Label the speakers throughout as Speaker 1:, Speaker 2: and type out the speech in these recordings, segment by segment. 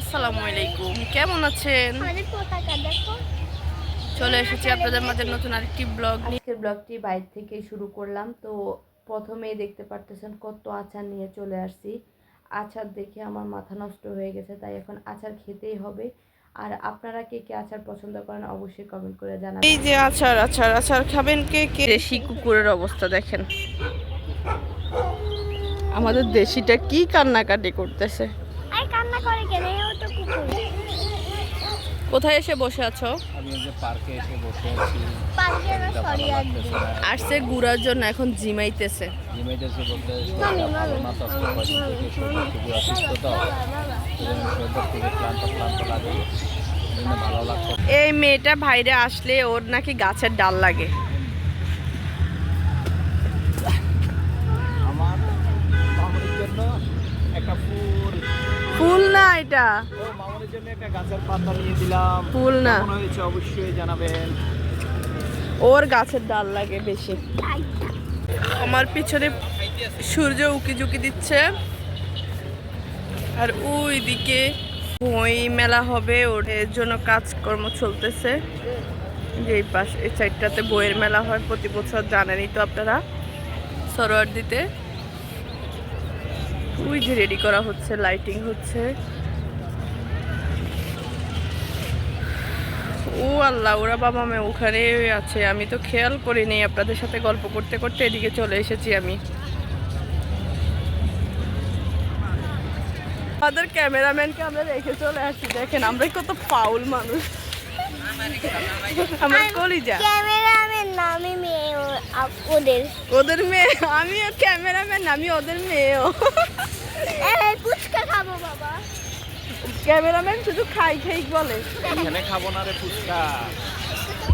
Speaker 1: আসসালামু আলাইকুম। কেমন আছেন?
Speaker 2: আমাদের পতাকা দেখো।
Speaker 1: চলে এসেছি আপনাদের মাঝে নতুন আরেকটি ব্লগ আজকের ব্লগটি বাইরে থেকে শুরু করলাম। তো প্রথমেই দেখতে পারতেছেন কত আচার নিয়ে চলে আসছি। আচার দেখে আমার মাথা নষ্ট হয়ে গেছে তাই এখন আচার খেতেই হবে। আর আপনারা কে কে আচার পছন্দ করেন অবশ্যই কমেন্ট করে জানাবেন। এই যে আচার আচার আচার খাবেন কে কে? দেশি কুকুরের অবস্থা দেখেন। আমাদের দেশিটা কি কান্নাকাটি করতেছে। কোথায় এসে বসে আছো?
Speaker 3: আমি এই যে পার্কে এসে বসে আছি।
Speaker 2: পার্কে না সরি আর
Speaker 1: আসছে ঘুরার জন্য এখন জিমাইতেছে।
Speaker 3: বলতে
Speaker 1: এই মেয়েটা বাইরে আসলে ওর নাকি গাছের ডাল লাগে। এটা?
Speaker 3: ও মামুনির জন্য একটা গাছের পাতা নিয়ে দিলাম।
Speaker 1: ফুল না?
Speaker 3: হয়েছে অবশ্যই জানাবেন।
Speaker 1: ওর গাছের ডাল লাগে বেশি। আমার পিছনে সূর্য উকি ঝুঁকি দিচ্ছে। আর ওই দিকে বই মেলা হবে ওর জন্য কাজকর্ম চলতেছে। যে এই পাশ এই সাইডটাতে বইয়ের মেলা হয় প্রতি বছর জানেনই তো আপনারা। সরোয়ার দিতে। ওই যে রেডি করা হচ্ছে লাইটিং হচ্ছে। ও আল্লাহ ওরা বাবা মা ওখানে আছে। আমি তো খেয়াল করিনি আপনাদের সাথে গল্প করতে করতে এদিকে চলে এসেছি আমি। আমাদের ক্যামেরাম্যানকে আমরা রেখে চলে আসছি দেখেন আমরা কত ফাউল মানুষ। আমরা কলিজা।
Speaker 2: ক্যামেরাম্যান না আমি মেয়ে ওদের।
Speaker 1: ওদের মেয়ে আমিও ক্যামেরাম্যান আমি ওদের মেয়েও।
Speaker 2: খাব বাবা।
Speaker 1: ক্যামেরাম্যান শুধু খাই খাই বলে।
Speaker 3: এখানে খাব না রে ফুচকা।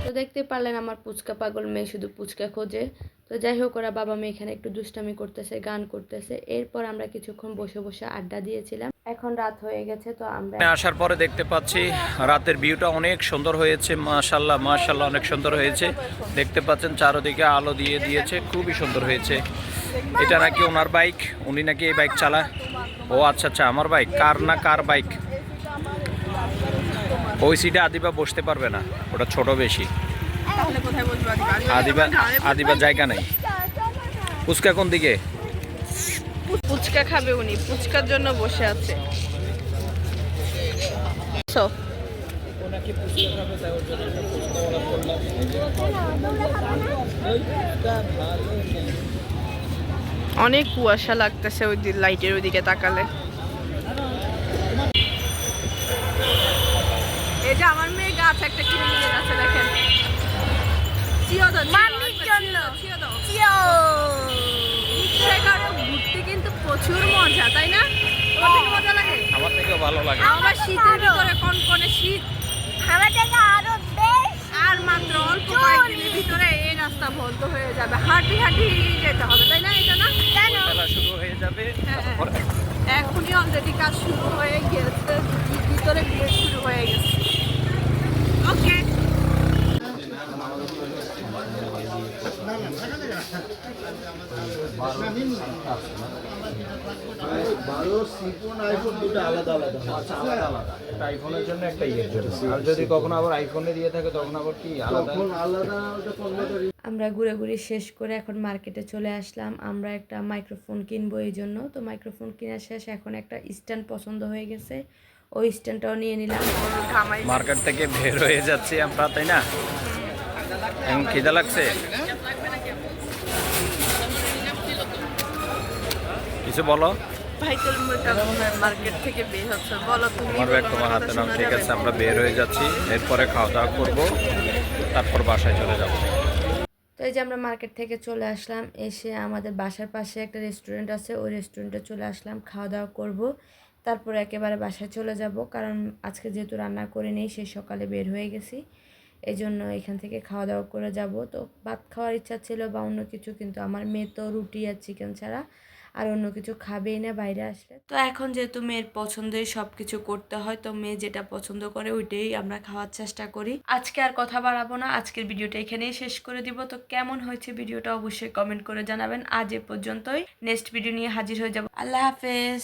Speaker 1: তো দেখতে পারলেন আমার পুচকা পাগল মেয়ে শুধু পুচকা খোঁজে। তো যাই হোক ওরা বাবা মেয়ে এখানে একটু দুষ্টামি করতেছে গান করতেছে। এরপর আমরা কিছুক্ষণ বসে বসে আড্ডা দিয়েছিলাম। এখন রাত হয়ে গেছে তো আমরা
Speaker 3: আসার পরে দেখতে পাচ্ছি রাতের ভিউটা অনেক সুন্দর হয়েছে মাশাল্লাহ মাশাল্লাহ অনেক সুন্দর হয়েছে। দেখতে পাচ্ছেন চারোদিকে আলো দিয়ে দিয়েছে খুবই সুন্দর হয়েছে। এটা নাকি ওনার বাইক? উনি নাকি এই বাইক চালায়? ও আচ্ছা আচ্ছা আমার বাইক। কার না কার বাইক? ওই সিটে আদিবা বসতে পারবে না, ওটা ছোট বেশি। আদিবা আদিবা জায়গা নেই। ফুচকা কোন দিকে?
Speaker 1: পুচকা খাবে উনি পুচকার জন্য বসে আছে। অনেক কুয়াশা লাগতেছে ওই লাইটের ওইদিকে তাকালে। এই যে আমার মেয়ে গাছ একটা কিনে নিয়ে যাচ্ছে দেখেন। চিও দাও,
Speaker 2: মাম্মির জন্য।
Speaker 1: চিও দাও, চিও দাও।
Speaker 2: চিও
Speaker 1: সেখানে ঘুরতে কিন্তু প্রচুর মজা তাই না? তোমার মজা লাগে?
Speaker 3: আমার থেকেও ভালো লাগে।
Speaker 1: আবার শীতের ভিতরে কনকনে শীত।
Speaker 2: আমার থেকে আরও বেশ
Speaker 1: আর মাত্র অল্প কয়েকদিনের ভিতরে এই রাস্তা বন্ধ হয়ে যাবে। হাঁটি হাঁটি যেতে হবে তাই না এটা না? কেন?
Speaker 3: শুরু হয়ে যাবে।
Speaker 1: হ্যাঁ, হ্যাঁ। এখনই অলরেডি কাজ শুরু হয়ে গেছে ভিতরে ভিড় শুরু হয়ে গেছে ওকে আমরা ঘুরে ঘুরে শেষ করে এখন মার্কেটে চলে আসলাম। আমরা একটা মাইক্রোফোন কিনবো এই জন্য। তো মাইক্রোফোন কেনা শেষ এখন একটা স্ট্যান্ড পছন্দ হয়ে গেছে। ওই স্ট্যান্ডটাও নিয়ে নিলাম।
Speaker 3: মার্কেট থেকে বের হয়ে যাচ্ছি আমরা, তাই না? খিদা লাগছে? কিছু বলো?
Speaker 1: ভাইকেল মার্কেট থেকে বের হচ্ছে। বলো তুমি
Speaker 3: আমার ব্যাগ তোমার হাতে
Speaker 1: কথা
Speaker 3: ঠিক আছে আমরা বের হয়ে যাচ্ছি। এরপরে খাওয়া দাওয়া করব তারপর বাসায় চলে যাব।
Speaker 1: তো এই যে আমরা মার্কেট থেকে চলে আসলাম এসে আমাদের বাসার পাশে একটা রেস্টুরেন্ট আছে ওই রেস্টুরেন্টে চলে আসলাম খাওয়া দাওয়া করব। তারপর একেবারে বাসায় চলে যাব কারণ আজকে যেহেতু রান্না করে নেই সেই সকালে বের হয়ে গেছি। এই জন্য এখান থেকে খাওয়া দাওয়া করে যাব। তো ভাত খাওয়ার ইচ্ছা ছিল বা অন্য কিছু কিন্তু আমার মেয়ে তো রুটি আর চিকেন ছাড়া। আর অন্য কিছু খাবেই না বাইরে আসলে। তো এখন যেহেতু মেয়ের পছন্দের সব কিছু করতে হয়, তো মেয়ে যেটা পছন্দ করে ওইটাই আমরা খাওয়ার চেষ্টা করি। আজকে আর কথা বাড়াবো না, আজকের ভিডিওটা এখানেই শেষ করে দিব। তো কেমন হয়েছে ভিডিওটা অবশ্যই কমেন্ট করে জানাবেন। আজ এ পর্যন্তই, নেক্সট ভিডিও নিয়ে হাজির হয়ে যাব। আল্লাহ হাফেজ।